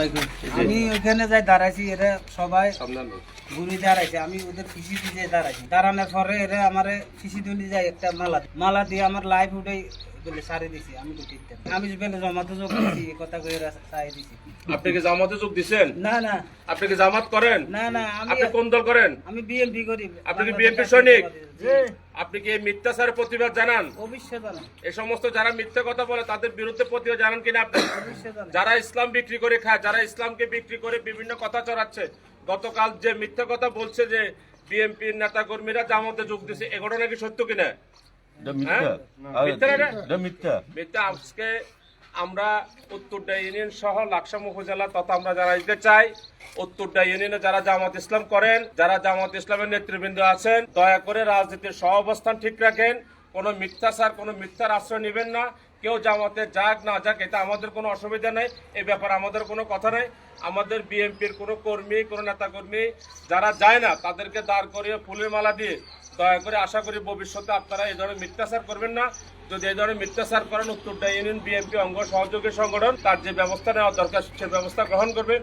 আলাইকুম। আমি ওখানে যাই দাঁড়াইছি এরা সবাই ঘুরে দাঁড়াইছে। আমি ওদের দাঁড়াইছি। দাঁড়ানোর পরে এরা আমার তুলি যায় একটা মালা মালা দিয়ে আমার লাইফ উঠে বলে সারি দিছি আমি তো ঠিক আমি বেলে জমাতে যোগ দিছি এই কথা কয়ে এরা সাই দিছি। আপনি কি জামাতে যোগ দিছেন? না না। আপনি কি জামাত করেন? না না আমি আপনি কোন দল করেন? আমি বিএমপি করি। আপনি কি BNP সৈনিক? আপনি কি এই মিথ্যাচারের প্রতিবাদ জানান? এই সমস্ত যারা মিথ্যা কথা বলে তাদের বিরুদ্ধে প্রতিবাদ জানান কিনা আপনি? যারা ইসলাম বিক্রি করে খায় যারা ইসলামকে বিক্রি করে বিভিন্ন কথা চড়াচ্ছে গতকাল যে মিথ্যা কথা বলছে যে বিএনপির নেতা কর্মীরা জামাতে যোগ দিছে এ ঘটনা কি সত্য কিনা? হ্যাঁ? মিথ্যা মিথ্যা না এটা? এটা মিথ্যা। মিথ্যা। আজকে আমরা উত্তরডা ইউনিয়ন সহ লাকসাম উপজেলা তথা আমরা যারা দিতে চাই উত্তরডা ইউনিয়নে যারা জামাত ইসলাম করেন, যারা জামাত ইসলামের নেতৃবৃন্দ আছেন, দয়া করে রাজনীতির সহ অবস্থান ঠিক রাখেন। কোনো মিথ্যাচার, কোনো মিথ্যার আশ্রয় নেবেন না। কেউ জামাতে যাক, না যাক, এটা আমাদের কোনো অসুবিধা নেই। এ ব্যাপারে আমাদের কোনো কথা নেই। আমাদের বিএনপির কোনো কর্মী, কোনো নেতাকর্মী যারা যায় না, তাদেরকে দাঁড় করিয়ে ফুলের মালা দিয়ে দয়া করে আশা করি ভবিষ্যতে আপনারা এই ধরনের মিথ্যাচার করবেন না। যদি এই ধরনের মিথ্যাচার করেন, উত্তরটা ইউনিয়ন, বিএনপি অঙ্গ সহযোগী সংগঠন তার যে ব্যবস্থা নেওয়া দরকার সে ব্যবস্থা গ্রহণ করবে।